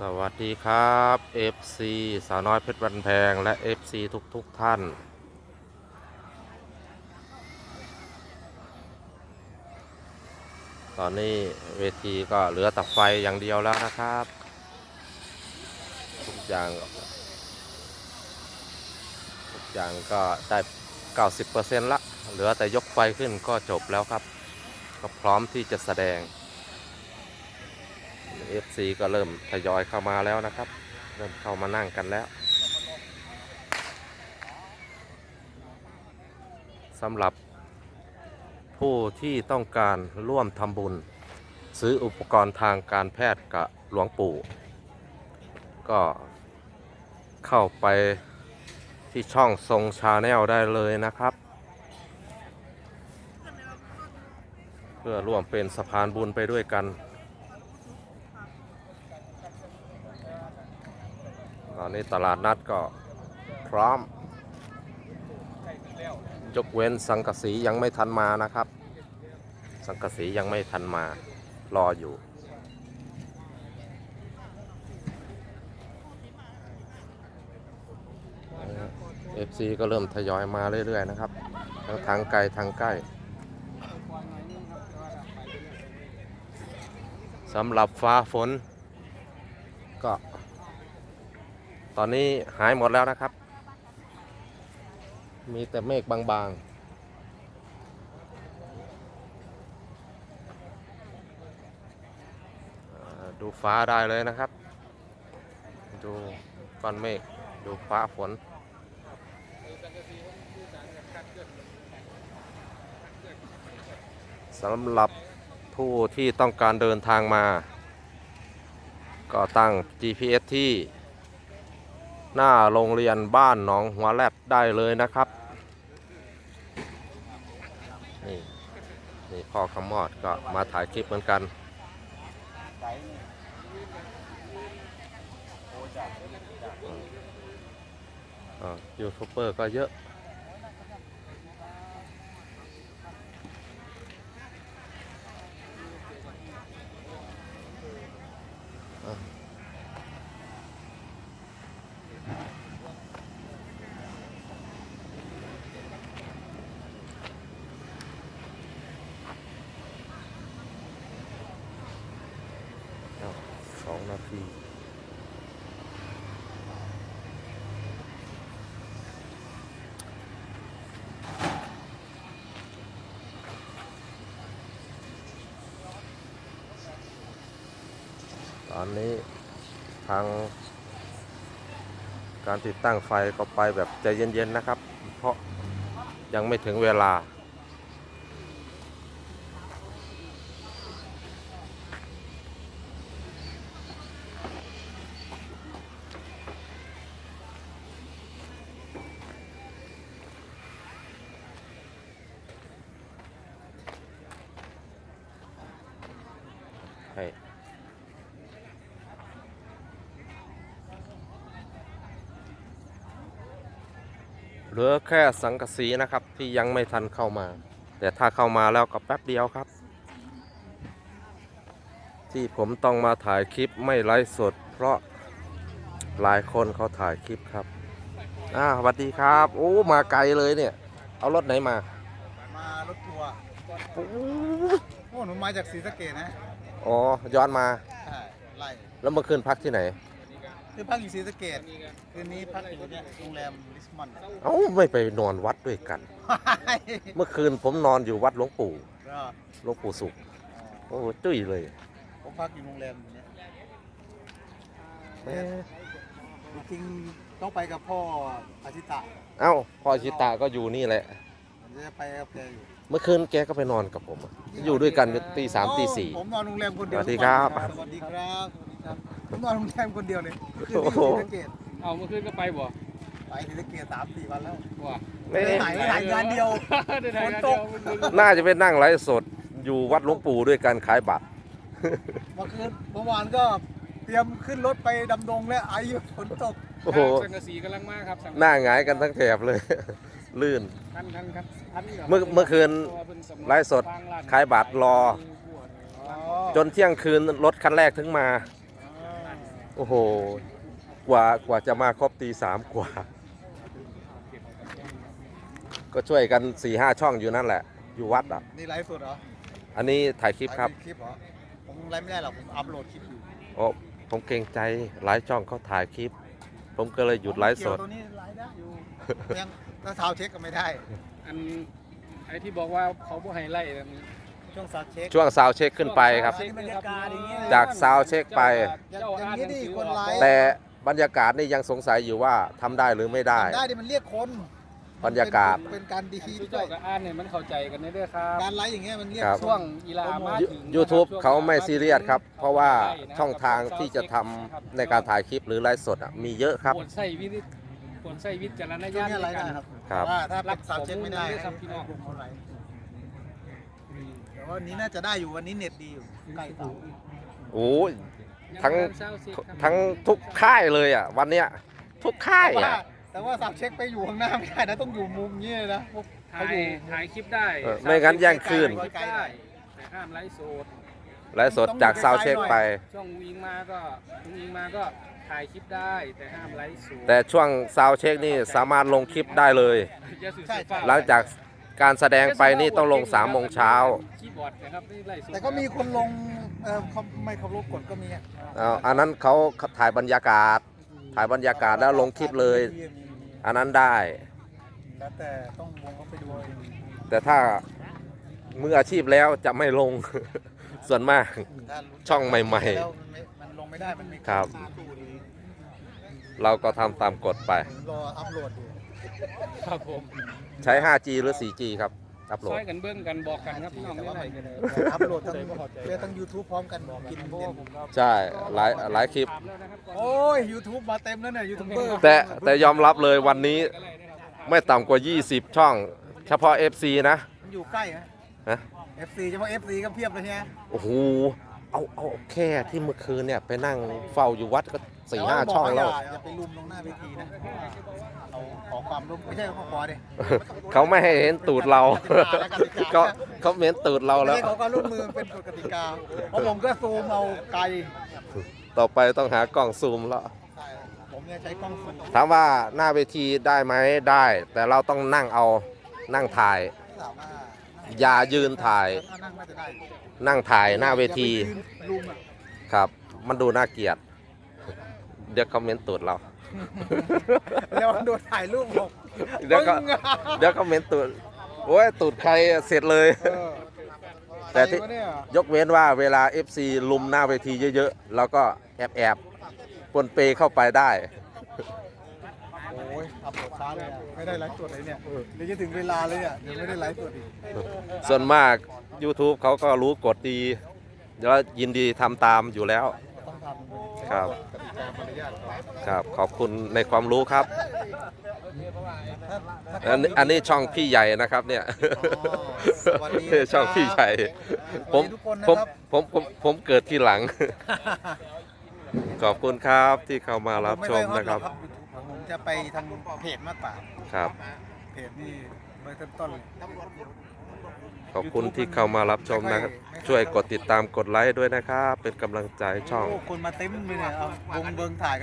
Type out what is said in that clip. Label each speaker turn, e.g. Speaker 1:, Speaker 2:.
Speaker 1: สวัสดีครับ FC สาวน้อยเพชรบันแพง และ FC ทุกทุกท่าน ตอนนี้เวทีก็เหลือแต่ไฟอย่างเดียวแล้วนะครับ ทุกอย่าง ทุกอย่างก็ได้ 90%ละ เหลือแต่ยกไฟขึ้นก็จบแล้วครับ ก็พร้อมที่จะแสดง FC ก็เริ่มทยอยเข้ามาแล้วนะครับ เริ่มเข้ามานั่งกันแล้วสำหรับผู้ที่ต้องการร่วมทำบุญ ซื้ออุปกรณ์ทางการแพทย์กับหลวงปู่ ก็เข้าไปที่ช่องทรงชาแนลได้เลยนะครับ เพื่อร่วมเป็นสะพานบุญไปด้วยกัน อนนี้ตลาดนัดก็พร้อม ยกเว้นสังกสียังไม่ทันมานะครับ สังกสียังไม่ทันมารออยู่เอฟซีก็เริ่มทยอยมาเรื่อยๆนะครับ ทั้งทางไกลทางใกล้สำหรับฟ้าฝนก็ ตอนนี้หายหมดแล้วนะครับ มีแต่เมฆบางๆดูฟ้าได้เลยนะครับ ดูก้อนเมฆ ดูฟ้าฝน สำหรับผู้ที่ต้องการเดินทางมา ก็ตั้ง GPS ที่ หน้าโรงเรียนบ้านหนองหัวแรดได้เลยนะครับ นี่นี่พ่อขมอดก็มาถ่ายคลิปเหมือนกันอยูทูบเบอร์ก็เยอะอาว สองนาทีตอนนี้ทางการติดตั้งไฟก็ไปแบบใจเย็นๆนะครับ เพราะยังไม่ถึงเวลา เหลือแค่สังกะสีนะครับที่ยังไม่ทันเข้ามา แต่ถ้าเข้ามาแล้วก็แป๊บเดียวครับ ที่ผมต้องมาถ่ายคลิปไม่ไลฟ์สด เพราะหลายคนเขาถ่ายคลิปครับอ่าสวัสดีครับโอ้มาไกลเลยเนี่ย เอารถไหนมา
Speaker 2: มารถทัวร์
Speaker 1: โอ้
Speaker 2: โอ้หนูมาจากศรีสะเกดนะ
Speaker 1: อ๋อย้อนมา
Speaker 2: ใช่ไล่
Speaker 1: แล้วเมื่อคืนพักที่ไหน
Speaker 2: คือพักอยู่ศรีสะเกดคืนนี้พักอยู่เนี่ยโรงแรมลิสมอน
Speaker 1: เอ้าไม่ไปนอนวัดด้วยกัน เมื่อคืนผมนอนอยู่วัดหลวงปู่
Speaker 2: ก็
Speaker 1: หลวงปู่สุขโอ้จุ้ยเลย
Speaker 2: ผมพักอยู่โรงแรมเนี่ย
Speaker 1: เอ๊ะ
Speaker 2: จริงๆต้องไปกับพ่ออาชิตะ
Speaker 1: เอ้าพ่อชิตาก็อยู่นี่แหละ
Speaker 2: ผมจะไปกับแกอยู่
Speaker 1: เมื่อคืนแกก็ไปนอนกับผมอะอยู่ด้วยกันตีสามตีสี่
Speaker 2: ผมนอนโรงแรมคนเดียว
Speaker 1: สวัสดีครับ
Speaker 2: สวัสดีครับสวัสดีครับ ผมนอนโรงแรมคนเดียวเลยคืน
Speaker 1: โอ้
Speaker 2: นี้อ
Speaker 1: โห
Speaker 2: ยู่ศรีสะเกด
Speaker 3: เอาเมื่อคืนก็ไปบ่
Speaker 2: ไปศรีสะเกดสามสี่วันแล้ว
Speaker 3: ว่า
Speaker 1: ไม่
Speaker 2: ไม่ได้ไหนถ่ายงานเดียว
Speaker 3: ได้ถ่ายงาน
Speaker 2: ฝนต
Speaker 3: เดีย
Speaker 2: ก
Speaker 3: วมึง
Speaker 1: น่าจะไปนั่งไลฟ์สดอยู่วัดหลวงปู่ด้วยกันขายบัตร
Speaker 2: เมื่อคืนเมื่อวานก็เตรียมขึ้นรถไปดำดงและไอ้ฝนตก
Speaker 1: โอ้โห
Speaker 3: สังกะสีกำลังมาครับสังกะ
Speaker 1: หน้าหงายกันทั้งแถบเลย ลื่น
Speaker 3: ทันทันครับทันครับ
Speaker 1: เมื่อเมื่อคืน
Speaker 3: พราะว่าเพิ่นสำนัก
Speaker 1: ไลฟ์สด
Speaker 3: ฟังร้น
Speaker 1: ขายบัตรรอ
Speaker 2: อ๋อ
Speaker 1: จนเที่ยงคืนรถคันแรกถึงมา
Speaker 2: อ๋อ
Speaker 1: โอ้โห กว่ากว่าจะมาครบตีสามกว่า ก็ช่วยกันสี่ห้าช่องอยู่นั่นแหละ อยู่วัดอะ
Speaker 2: นี่ไลฟ์สดเหรอ
Speaker 1: อันนี้ถ่ายคลิปครับ
Speaker 2: คลิปเหรอ ผมไลฟ์ไม่ได้หรอก ผมอัพโหลดคลิปอยู่
Speaker 1: โอ้ผมเกรงใจหลายช่องเขาถ่ายคลิป ผมก็เลยหยุดไลฟ์สด
Speaker 2: เกี่ยวตัวนี้ไลฟ์ได้อยู่ ยังถ้าเท้าเช็คก็ไม่ได้
Speaker 3: อันไอ้ที่บอกว่าเขาบ่ให้ไล่นั่น
Speaker 2: ช่วงซาวด์เช็ค
Speaker 1: ช่วงซาวด์เช็คขึ้นไปครับ
Speaker 2: บรรยากาศอย่างเงี้ย
Speaker 1: จากซาวด์เช็คไป
Speaker 3: เจ้าอ่านหนังสือออก
Speaker 1: แต่บรรยากาศนี่ยังสงสัยอยู่ว่าทำได้หรือไม่ได้
Speaker 2: ได้ดิมันเรียกคน
Speaker 1: บรรยากาศ
Speaker 2: มันเป็นการดี
Speaker 3: คือ
Speaker 2: ด้ว
Speaker 3: เจ้ายกับอ่านเนี่ยมันเข้าใจกันได้ด้วยครับ
Speaker 2: การไลฟ์อย่างเงี้ยมันเรียก
Speaker 1: ครับ
Speaker 3: ช่วงอีลามาถึง
Speaker 1: YouTube
Speaker 3: นะครับ
Speaker 1: เขาไม่ซีเรียสครับ เพราะว่า
Speaker 3: ได้นะครับ
Speaker 1: ช่องทางที่จะทำในการถ่ายคลิปหรือไลฟ์สดอะมีเยอะครับ
Speaker 3: ควรใส่วิธีควรใส่วิจารณ
Speaker 2: ช่ว
Speaker 3: ญางณ
Speaker 2: นี้
Speaker 3: ใน
Speaker 2: ไลฟ์
Speaker 3: กา
Speaker 2: ได้
Speaker 3: ร
Speaker 2: ครับ
Speaker 1: ครับ
Speaker 2: แต่ว่าถ้า
Speaker 3: รั
Speaker 2: เป็น
Speaker 3: บ
Speaker 2: ซาวด์เช็คไม่ได้
Speaker 3: ข้อมูลด้วยครับพี่น้อง
Speaker 2: ให้ผมเอาไลฟ์ แต่ว่าวันนี้น่าจะได้อยู่วันนี้เน็ตดีอยู่ใกล้เสา
Speaker 1: โอ้ย ทั้ง
Speaker 3: เศร้าสิครับ
Speaker 1: ทั้งทุกค่ายเลยอะ วันเนี้ยทุกค่าย
Speaker 2: แต่ว่า
Speaker 1: อะ
Speaker 2: แต่ว่าซาวด์เช็คไปอยู่ข้างหน้าไม่ได้นะต้องอยู่มุมนี้เลยนะพวก
Speaker 3: ถ่า
Speaker 2: เขา
Speaker 3: ย
Speaker 2: อยู่
Speaker 3: ถ่ายคลิปได้
Speaker 1: เออไม่งั้นแย่งคืน
Speaker 3: ถ่ายคลิปได้แต่ห้ามไลฟ์สด
Speaker 1: ไลฟ์สดจากซาวด์เช็คไป
Speaker 3: ช่องวิงมาก็วิงมาก็ถ่ายคลิปได้แต่ห้ามไลฟ์สด
Speaker 1: แต่ช่วงซาวด์เช็คนี่สามารถลงคลิปได้เลย
Speaker 3: อย่าสื่อสาร
Speaker 1: หลังจากการแสดงไปนี่ต้องลง3ามโมงเช้า
Speaker 3: คีย์บอร์ดนะครับไม่ไลฟ์สด
Speaker 2: แต่ก็มีคนลงเออเขาไม่เคารพกฎก็มีอะ
Speaker 1: เอาอันนั้นเขาถ่ายบรรยากาศ ถ่ายบรรยากาศแล้วลงคลิปเลย อันนั้นได้
Speaker 2: แล้วแต่ต้องวงเขาไปดูเอาเอง
Speaker 1: แต่ถ้ามืออาชีพแล้วจะไม่ลง ส่วนมาก
Speaker 2: ถ้ารู้
Speaker 1: ช่องใหม่ๆ
Speaker 2: แล้วนไม่มันลงไม่ได้มันไม่
Speaker 1: ครับเราก็ทำตามกฎไป
Speaker 2: รออัพโหลดอยู่
Speaker 3: ครับผม
Speaker 1: ใช้ 5G หรือ 4G ครับ อัพโหล
Speaker 3: ซ
Speaker 1: ด
Speaker 3: อยกันเบิ้งกันบอกกันครับพี่น้อง
Speaker 2: แต่
Speaker 3: ไม่
Speaker 2: ว่า
Speaker 3: ไร
Speaker 2: มัน
Speaker 3: กันเลย
Speaker 2: อัพโหลดทั้งเฟซทั้ง YouTube พร้อมกันกินเย็น
Speaker 1: ใช่หลายหลายคลิป
Speaker 2: โอ้ย YouTube มาเต็มแล้วเนี่ยยูทูบเบอร์
Speaker 1: แต่แต่ยอมรับเลยวันนี้ไม่ต่ำกว่า 20 ช่อง เฉพาะ FC นะ
Speaker 2: มันอยู่ใกล้ฮะ
Speaker 1: ฮะ
Speaker 2: FC เฉพาะ FC ก็เพียบเลยใช่ไหม
Speaker 1: โอ้โห เอาเอาแค่ที่เมื่อคืนเนี่ยไปนั่งเฝ้าอยู่วัดก็สี่
Speaker 2: แต่ว่
Speaker 1: ห้า
Speaker 2: บก
Speaker 1: ช่องแล้วา
Speaker 2: อย่าไปลุมตรงหน้าเวทีนะเอาขอความร่วมไม่ใช่ขอขอดิ
Speaker 1: เขาไม่ให้เห็นตูดเราเขาเขาเห็นตูดเรา
Speaker 2: ไม่
Speaker 1: แล้ว
Speaker 2: ใช่ขอความร่วมมือเป็นกฎกติกาเพราะผมก็ซูมเอาไกล
Speaker 1: ต่อไปต้องหากล้องซูมแล้ว
Speaker 2: ใช่ผมเนี่ยใช้กล้องซูม
Speaker 1: ถามว่าหน้าเวทีได้ไหมได้ แต่เราต้องนั่งเอานั่งถ่าย
Speaker 2: ถามว่า
Speaker 1: อย่ายืนถ่าย
Speaker 2: ถ้นั่งน่าจะได้
Speaker 1: นั่งถ่ายหน้าเวที
Speaker 2: อย่าไปยืนลุมอะ
Speaker 1: ครับ มันดูน่าเกลียด เดี๋ยวคอมเมนต์ตูดเรา
Speaker 2: แล้วโดนถ่ายรูปบอก
Speaker 1: เดี๋ยวก็
Speaker 2: มึงอะ
Speaker 1: เดี๋ยวคอมเมนต์ตูดโอ้ยตูดใครเสร็จเลย
Speaker 2: เออ
Speaker 1: แต่ที่
Speaker 2: ใครวะเนี่ย
Speaker 1: ยกเว้นว่าเวลา FC ลุมหน้าเวทีเยอะๆ แล้วก็แอบแอบๆปนเปเข้าไปได้
Speaker 2: โอ้ยอัพโหลดช้าเลยอะไม่ได้ไลฟ์สดเลยเนี่ยเดี๋ยวจะถึงเวลาเลยเนี่ยยังไม่ได้ไลฟ์สดอีก
Speaker 1: ส่วนมาก YouTube เขาก็รู้กฎดีแล้วยินดีทำตามอยู่แล้ว
Speaker 2: ต้องทำ
Speaker 1: ครับ
Speaker 2: กติกามารยาทก่อน
Speaker 1: ครับ ขอบคุณในความรู้ครับ
Speaker 2: ถ้าถ้า
Speaker 1: อันนี้อันนี้ช่องพี่ใหญ่นะครับเนี่ย
Speaker 2: สวัสดีนะครับ
Speaker 1: ช่องพี่ใหญ่ผม
Speaker 2: สวัสดีทุกคนนะ
Speaker 1: ผม
Speaker 2: ครับ
Speaker 1: ผมผมผมเกิดที่หลัง ขอบคุณครับที่เข้ามารับชมนะครับ
Speaker 2: ไอยฮอตหอก จะไปทางเพจมากกว่า
Speaker 1: ครับ
Speaker 2: เพจนี่เบอร์ต้นๆเลย
Speaker 1: ขอบคุณที่เข้ามารับชมนะครับ ช่วยกดติดตามกดไลค์ด้วยนะครับ เป็นกำลังใจช่อง
Speaker 2: โอ้คนมาเต็มเลยเนี่ยเอาวงเบิงถ่ายกัน